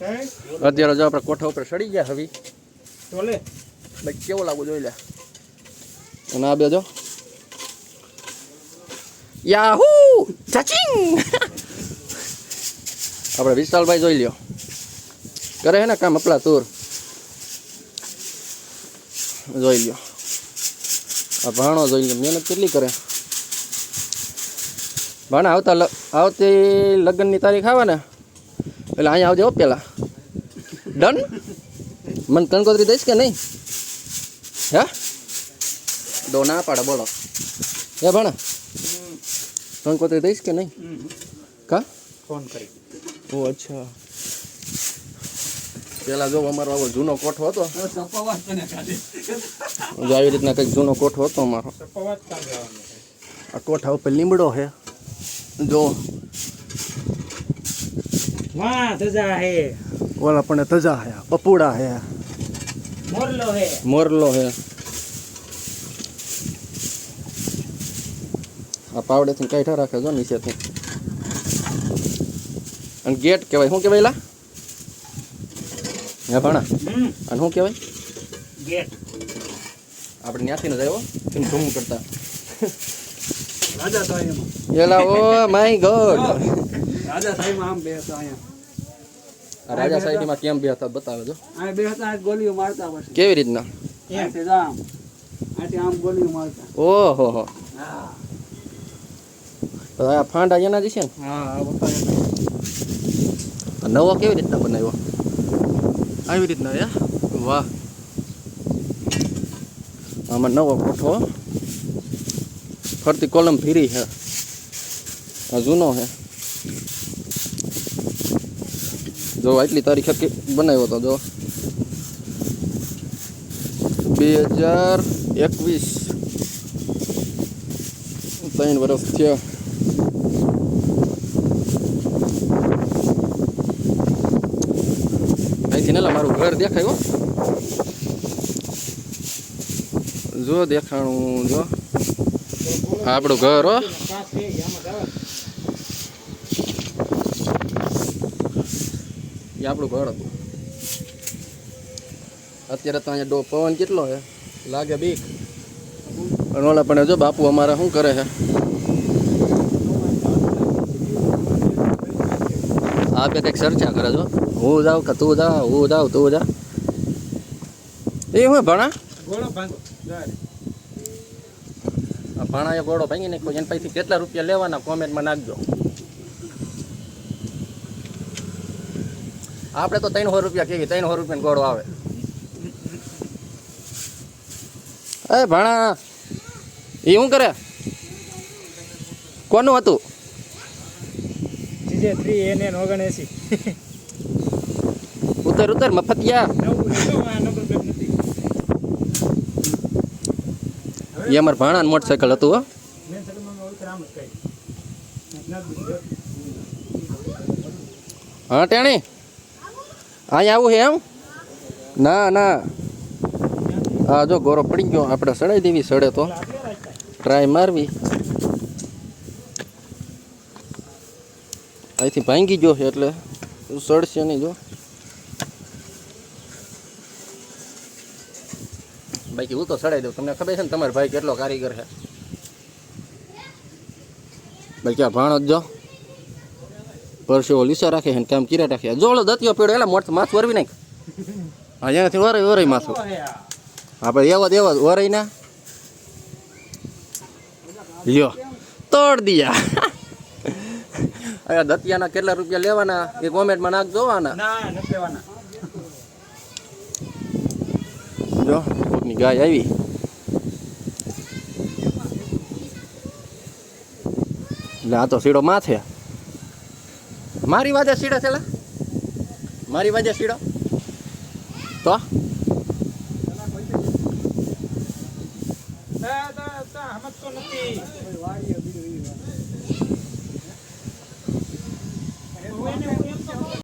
અત્યારે જો આપણે કોઠા ઉપર ચડી ગયા હવે. ચોલે ભાઈ કેવો લાગુ જોઈ લે. અને આ બે જો. યાહૂ! ચાચિંગ! આપણે વિશાલભાઈ જોઈ લ્યો. કરે હે ને કામ અપલા તુર. જોઈ લ્યો. આ ભાણો જોઈ લ્યો. મહેનત કેટલી કરે. ભાણા આવતા આવતી લગ્નની તારીખ આવે ને? એટલે અહીંયા આવજે હો પેલા ડન મને કંકોત્રી દઈશ કે નહીં હે દો ના પાડે બોલો હે ભાણા કંકોત્રી દઈશ કે નહીં કા ફોન કરી ઓ અચ્છા પેલા જો અમારો આવો જૂનો કોઠો હતો સપાવાત તને કાઢે જો આવી રીતના કંઈક જૂનો કોઠો હતો અમારો સપાવાત કાઢવાનું આ કોઠા ઉપર લીમડો છે જો વાહ તજા હે. ઓલા પણ તજા હે પપુડા હે. મોરલો હે. મોરલો હે. આ પાવડેથી કાઢા રાખે જો નીચેથી. અને ગેટ કહેવાય શું કહેવાય લા? હે ભાણા અને શું કહેવાય? ગેટ. આપણે ત્યાંથી ન જાય કેમ ધૂમ કરતા. રાજા સાહેબમાં એલા ઓ માય ગોડ. રાજા સાહેબ આમ બે હતા અહીંયા. રાજા રાજા સાહેબમાં કેમ બે હતા બતાવે તો. આ બે હતા ગોલીઓ મારતા પછી. કેવી રીતના? આમ આથી આમ ગોલીઓ મારતા. ઓહો હો. હા. ફાંડા એના જ છે ને? હા નવો કેવી રીતના બનાવ્યો? આવી રીતના યા વાહ. આમાં નવો કોઠો ફરતી કોલમ ફીરી છે. જૂનો છે. જો આટલી તારીખે બનાવ્યો હતો જો. બે હજાર એકવીસ. ત્રણ વર્ષ થયા. અહીંથી ને મારું ઘર દેખાયો જો દેખાણું જો. આપણું ઘર હો. એ આપણું ઘર હતું. અત્યારે તો અહીંયા ડો પવન કેટલો છે? લાગે બીક. અને ઓલા પણ જો બાપુ અમારા શું કરે છે? આ બે કંઈક ચર્ચા કરે છો હું. જાઉં કે તું જા હું જાઉં તું જા એ હું ભણા? ગોળો ભાંગો. જાય આ ભાણાએ ગોળો ભાંગી નાખ્યો એની પાસેથી કેટલા રૂપિયા લેવાના કોમેન્ટમાં નાખજો. આપણે તો ત્રણસો રૂપિયા કેવી ત્રણસો રૂપિયાનો ગોળો આવે. એ ભાણા એ શું કરે? કોનું હતું? જીજે થ્રી એન એન ઓગણએસી ઉતર ઉતર મફતિયા. એ અમાર ભાણાનું મોટરસાયકલ હતું હા ટેણી? અહીંયા આવું છે એમ? ના ના. હા જો ગોરો પડી ગયો. આપણે સડાઈ દેવી સડે તો. ટ્રાય મારવી. અહીંથી ભાંગી ગયો છે એટલે સડશે નહીં, જો. બાકી હું તો સડાઈ દઉં. તમને ખબર છે ને તમારો ભાઈ કેટલો કારીગર છે? બાકી આ ભાણો જ જો. પરસેવો લીસા રાખે ને કામ કીરા રાખે. જોડો દતિયો પેડો એલા મોટ માથ વરવી નાખ. હા એનાથી વરાય વરાય માથું. આપણે એવા દેવા વરાય ના. લ્યો તોડ દિયા. અહીંયા દતિયાના કેટલા રૂપિયા લેવાના? એ કોમેન્ટમાં નાખ જોવાના. જો કોકની ગાય આવી. એટલે આ તો સીડો માથે. મારી વાજે સીડો છે લા? મારી વાજે સીડો. તો? સમજતો નથી.